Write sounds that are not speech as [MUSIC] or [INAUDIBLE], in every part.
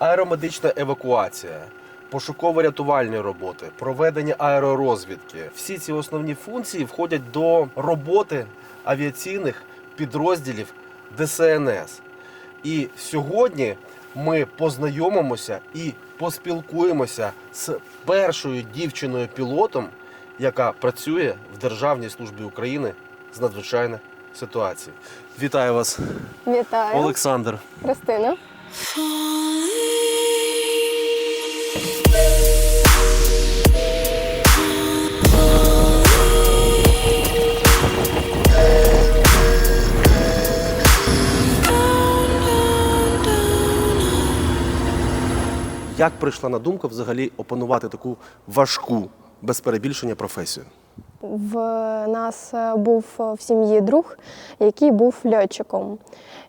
аеромедична евакуація, пошуково-рятувальні роботи, проведення аеророзвідки. Всі ці основні функції входять до роботи авіаційних підрозділів ДСНС. І сьогодні ми познайомимося і поспілкуємося з першою дівчиною-пілотом, яка працює в Державній службі України з надзвичайних ситуацій. Вітаю вас, Вітаю, Олександр. Христина. Як прийшла на думку взагалі опанувати таку важку, без перебільшення професію? В нас е, був в сім'ї друг, який був льотчиком.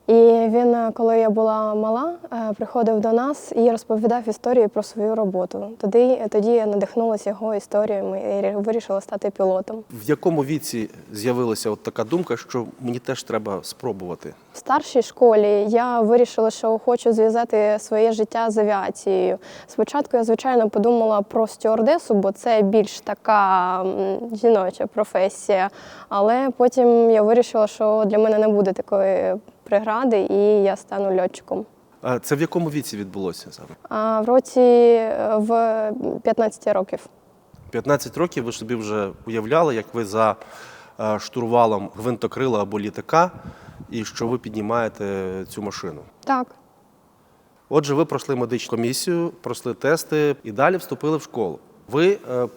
І він, е, коли я була мала, е, приходив до нас і розповідав історії про свою роботу. Тоді, тоді я надихнулася його історіями і вирішила стати пілотом. В якому віці з'явилася от така думка, що мені теж треба спробувати? В старшій школі я вирішила, що хочу зв'язати своє життя з авіацією. Спочатку я, звичайно, подумала про стюардесу, бо це більш така жіноча професія. Але потім я вирішила, що для мене не буде такої прегради, і я стану льотчиком. А Це в якому віці відбулося саме? А в році е, в 15 років. 15 років ви собі вже уявляли, як ви за е, штурвалом гвинтокрила або літака, і що ви піднімаєте цю машину. Так. Отже, ви пройшли медичну комісію, пройшли тести і далі вступили в школу. Ви е,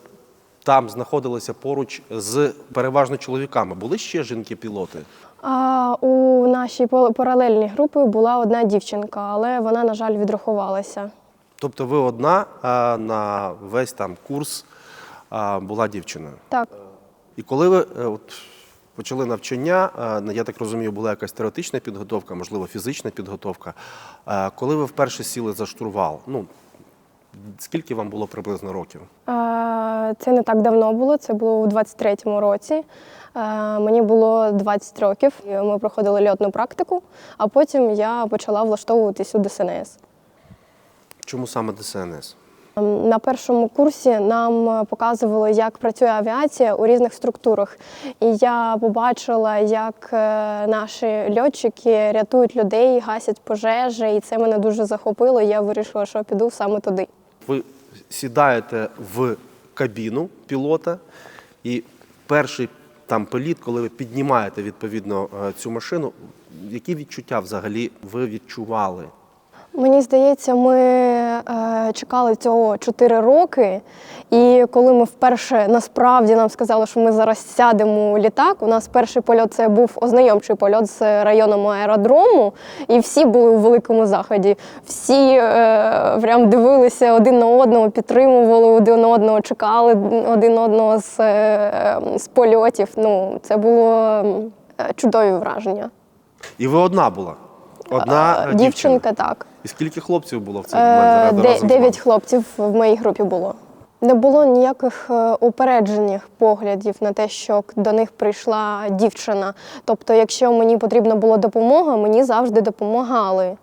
там знаходилися поруч з переважно чоловіками. Були ще жінки-пілоти? А у нашій паралельній групі була одна дівчинка, але вона, на жаль, відрахувалася. Тобто ви одна а на весь там курс а, була дівчиною. Так. І коли ви е, от, почали навчання, я так розумію, була якась теоретична підготовка, можливо, фізична підготовка. Коли ви вперше сіли за штурвал, ну скільки вам було приблизно років? Це не так давно було, це було у 23-му році. Мені було 20 років. Ми проходили льотну практику, а потім я почала влаштовуватись у ДСНС. Чому саме ДСНС? Ем, На першому курсі нам показували, як працює авіація у різних структурах. І я побачила, як е, наші льотчики рятують людей, гасять пожежі, і це мене дуже захопило. Я вирішила, що піду саме туди. Ви сідаєте в кабіну пілота, і перший там політ, коли ви піднімаєте відповідно е, цю машину, які відчуття взагалі ви відчували? Мені здається, ми чекали цього 4 роки. І коли ми вперше насправді нам сказали, що ми зараз сядемо у літак, у нас перший польот це був ознайомчий польот з районом аеродрому, і всі були у великому заході. Всі е, прям дивилися один на одного, підтримували один одного, чекали один одного з, е, з польотів. Ну, це було е, чудові враження. І ви одна була? Одна Е, е. Дівчинка так. І скільки хлопців було в цей момент Е, разом вами? Дев'ять хлопців в моїй групі було. Не було ніяких е, упереджених поглядів на те, що до них прийшла дівчина. Тобто, якщо мені потрібна була допомога, мені завжди допомагали.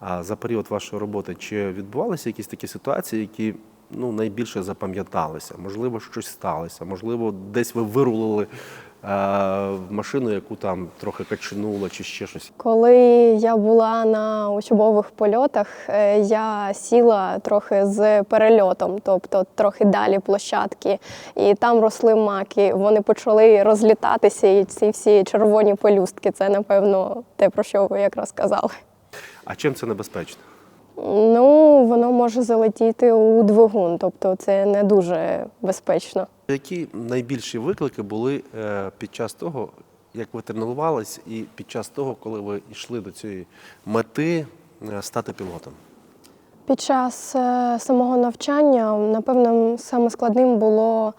А за період вашої роботи чи відбувалися якісь такі ситуації, які ну, найбільше запам'яталися? Можливо, щось сталося, можливо, десь ви вирулили в машину, яку там трохи качнуло, чи ще щось. Коли я була на учбових польотах, е, я сіла трохи з перельотом, тобто трохи далі площадки, і там росли маки. Вони почали розлітатися, і ці всі червоні пелюстки. Це напевно те, про що ви якраз казали. А чим це небезпечно? Ну, воно може залетіти у двигун, тобто це не дуже безпечно. Які найбільші виклики були е, під час того, як ви тренувались, і під час того, коли ви йшли до цієї мети е, стати пілотом? Під час е, самого навчання, напевно, саме складним було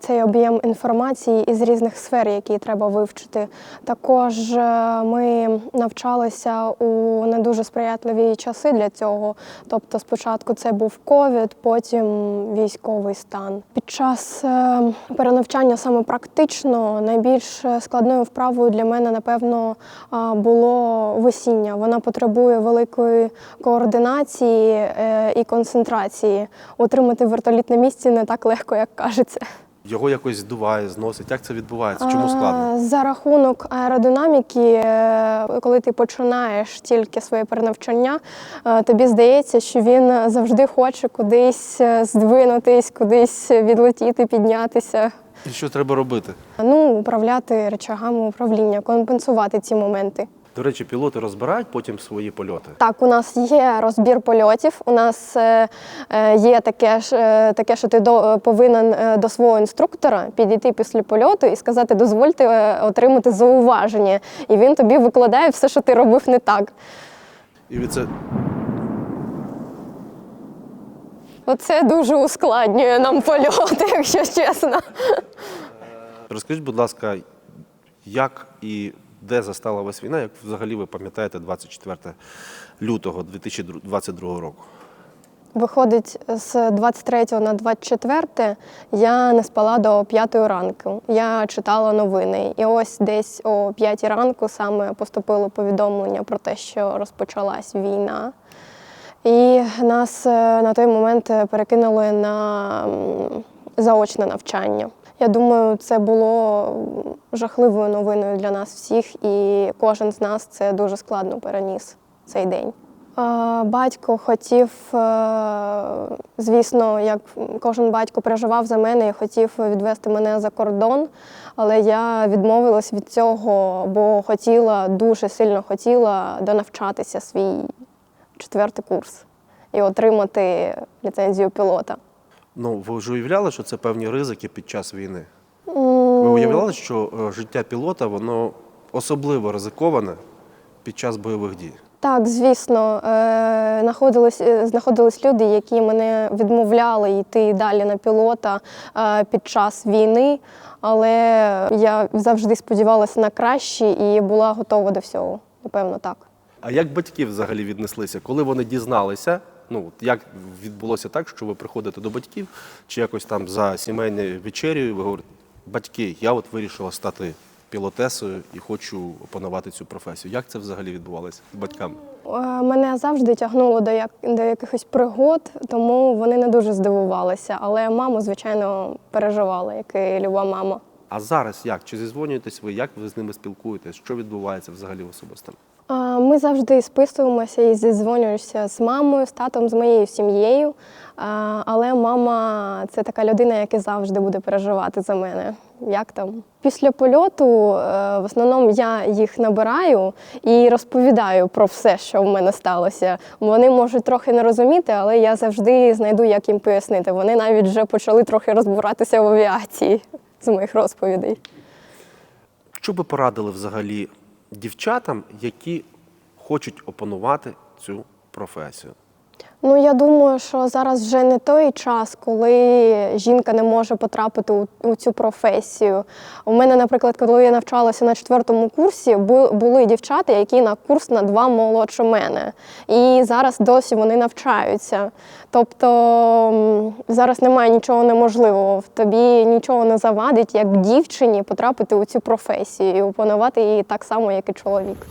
цей об'єм інформації із різних сфер, які треба вивчити. Також е, ми навчалися у не дуже сприятливі часи для цього. Тобто, спочатку це був ковід, потім військовий стан. Під час е, перенавчання саме практично найбільш складною вправою для мене, напевно, було весіння. Вона потребує великої координації е, і концентрації. Утримати вертоліт на місці не так легко, як кажеться. Його якось здуває, зносить. Як це відбувається? Чому складно? За рахунок аеродинаміки, е, коли ти починаєш тільки своє перенавчання, е, тобі здається, що він завжди хоче кудись е, здвинутись, кудись відлетіти, піднятися. І що треба робити? Ну, управляти речагами управління, компенсувати ці моменти. До речі, пілоти розбирають потім свої польоти. Так, у нас є розбір польотів. У нас е, е, є таке, е, таке, що ти до, повинен до свого інструктора підійти після польоту і сказати, дозвольте отримати зауваження. І він тобі викладає все, що ти робив не так. І ви це Оце дуже ускладнює нам польоти, [LAUGHS] якщо чесно. розкажіть, будь ласка, як і де застала вас війна? Як взагалі ви пам'ятаєте 24 лютого 2022 року? Виходить, з 23 на 24 я не спала до 5 ранку. Я читала новини. І ось десь о 5 ранку саме поступило повідомлення про те, що розпочалась війна. І нас е, на той момент перекинули на заочне навчання. Я думаю, це було жахливою новиною для нас всіх, і кожен з нас це дуже складно переніс цей день. Батько хотів, е, звісно, як кожен батько переживав за мене і хотів відвести мене за кордон, але я відмовилась від цього, бо хотіла, дуже сильно хотіла донавчатися свій четвертий курс і отримати ліцензію пілота. Ну, ви ж уявляли, що це певні ризики під час війни? Ви уявляли, що е, життя пілота воно особливо ризиковане під час бойових дій? Так, звісно, е, знаходились, е, знаходились люди, які мене відмовляли йти далі на пілота е, під час війни, але я завжди сподівалася на краще і була готова до всього. Напевно, так. А як батьки взагалі віднеслися, коли вони дізналися? Ну, як відбулося так, що ви приходите до батьків, чи якось там за сімейною вечерю, ви говорите, батьки, я от вирішила стати пілотесою і хочу опанувати цю професію. Як це взагалі відбувалося з батьками? Е, Мене завжди тягнуло до, як, до якихось пригод, тому вони не дуже здивувалися. Але мама, звичайно, переживала, як і люба мама. А зараз як? Чи зізвонюєтесь ви? Як ви з ними спілкуєтесь? Що відбувається взагалі особисто? Ми завжди списуємося і зідзвонюємося з мамою, з татом, з моєю сім'єю. Але мама це така людина, яка завжди буде переживати за мене. Як там? Після польоту е, в основному я їх набираю і розповідаю про все, що в мене сталося. Вони можуть трохи не розуміти, але я завжди знайду, як їм пояснити. Вони навіть вже почали трохи розбиратися в авіації з моїх розповідей. Що би порадили взагалі дівчатам, які хочуть опанувати цю професію? Ну, я думаю, що зараз вже не той час, коли жінка не може потрапити у, у цю професію. У мене, наприклад, коли я навчалася на четвертому курсі, бу- були дівчата, які на курс на два молодше мене. І зараз досі вони навчаються. Тобто зараз немає нічого неможливого. Тобі нічого не завадить, як дівчині потрапити у цю професію і опанувати її так само, як і чоловік.